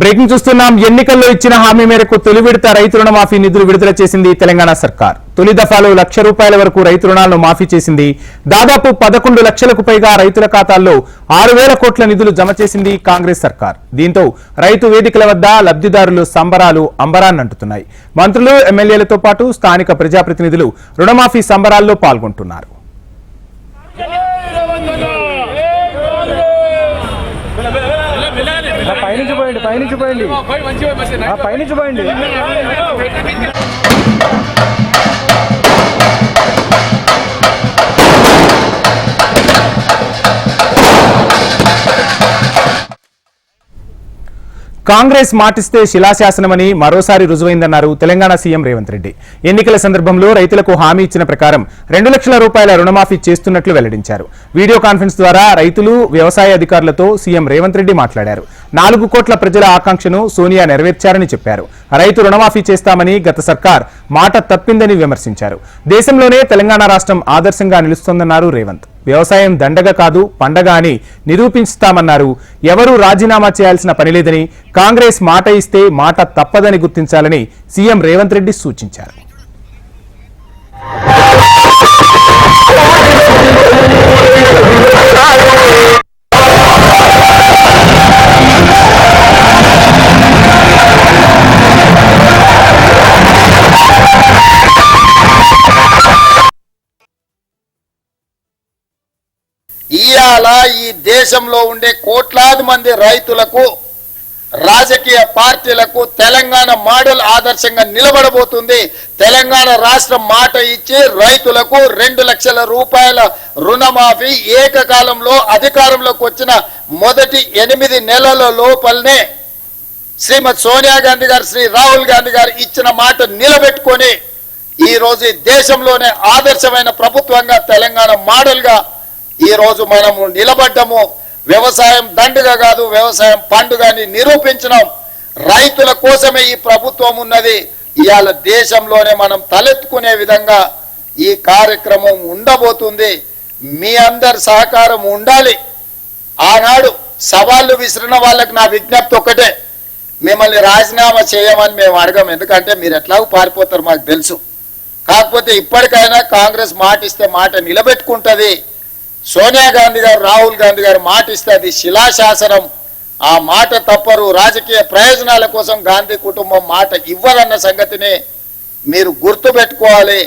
Breaking చూస్తున్నాం. ఎన్నికల్లో ఇచ్చిన హామీ మేరకు తొలి విడత రైతు రుణమాఫీ నిధులు విడుదల చేసింది తెలంగాణ సర్కార్. తొలి దఫాలో లక్ష రూపాయల వరకు రైతు రుణాలను మాఫీ చేసింది. దాదాపు పదకొండు లక్షలకు పైగా రైతుల ఖాతాల్లో ఆరు వేల కోట్ల నిధులు జమ చేసింది కాంగ్రెస్ సర్కార్. దీంతో రైతు వేదికల వద్ద లబ్ధిదారులు సంబరాలు అంబరాన్నంటున్నాయి మంత్రులు ఎమ్మెల్యేలతో పాటు స్థానిక ప్రజాప్రతినిధులు రుణమాఫీ సంబరాల్లో పాల్గొంటున్నారు ఆ పైనుంచి పోయండి పైనుంచి పోయండి. ఆ పైనుంచి పోయండి. కాంగ్రెస్ మాటిస్తే శిలాశాసనమని మరోసారి రుజువైందన్నారు తెలంగాణ సీఎం రేవంత్ రెడ్డి. ఎన్నికల సందర్భంలో రైతులకు హామీ ఇచ్చిన ప్రకారం రెండు లక్షల రూపాయల రుణమాఫీ చేస్తున్నట్లు వెల్లడించారు. వీడియో కాన్ఫరెన్స్ ద్వారా రైతులు వ్యవసాయ అధికారులతో సీఎం రేవంత్ రెడ్డి మాట్లాడారు. నాలుగు కోట్ల ప్రజల ఆకాంక్షను సోనియా నెరవేర్చారని చెప్పారు. రైతు రుణమాఫీ చేస్తామని గత సర్కార్ మాట తప్పిందని విమర్శించారు. దేశంలోనే తెలంగాణ రాష్ట్రం ఆదర్శంగా నిలుస్తోందన్నారు రేవంత్. వ్యవసాయం దండగ కాదు పండగ అని నిరూపిస్తామన్నారు ఎవరూ రాజీనామా చేయాల్సిన పని లేదని కాంగ్రెస్ మాట ఇస్తే మాట తప్పదని గుర్తించాలని సీఎం రేవంత్ రెడ్డి సూచించారు. ఇవాళ ఈ దేశంలో ఉండే కోట్లాది మంది రైతులకు రాజకీయ పార్టీలకు తెలంగాణ మోడల్ ఆదర్శంగా నిలబడబోతుంది. తెలంగాణ రాష్ట్రం మాట ఇచ్చి రైతులకు రెండు లక్షల రూపాయల రుణమాఫీ ఏకకాలంలో అధికారంలోకి వచ్చిన మొదటి ఎనిమిది నెలల లోపలనే శ్రీమతి సోనియా గాంధీ గారు శ్రీ రాహుల్ గాంధీ గారు ఇచ్చిన మాట నిలబెట్టుకొని ఈ రోజు దేశంలోనే ఆదర్శమైన ప్రభుత్వంగా తెలంగాణ మోడల్గా ఈ రోజు మనము నిలబడ్డము. వ్యవసాయం దండుగ కాదు వ్యవసాయం పండుగని నిరూపించడం నిరూపించినాం. రైతుల కోసమే ఈ ప్రభుత్వం ఉన్నది. ఇవాళ దేశంలోనే మనం తలెత్తుకునే విధంగా ఈ కార్యక్రమం ఉండబోతుంది. మీ అందరి సహకారం ఉండాలి. ఆనాడు సవాళ్ళు విసిరిన వాళ్ళకి నా విజ్ఞప్తి ఒక్కటే. మిమ్మల్ని రాజీనామా చేయమని మేము అడగం. ఎందుకంటే మీరు ఎట్లాగో పారిపోతారు మాకు తెలుసు. కాకపోతే ఇప్పటికైనా కాంగ్రెస్ మాట ఇస్తే మాట నిలబెట్టుకుంటుంది. సోనియా గాంధీ గారు రాహుల్ గాంధీ గారు మాట ఇస్తే అది శిలాశాసనం. ఆ మాట తప్పరు. రాజకీయ ప్రయోజనాల కోసం గాంధీ కుటుంబం మాట ఇవ్వదన్న సంగతిని మీరు గుర్తుపెట్టుకోవాలి.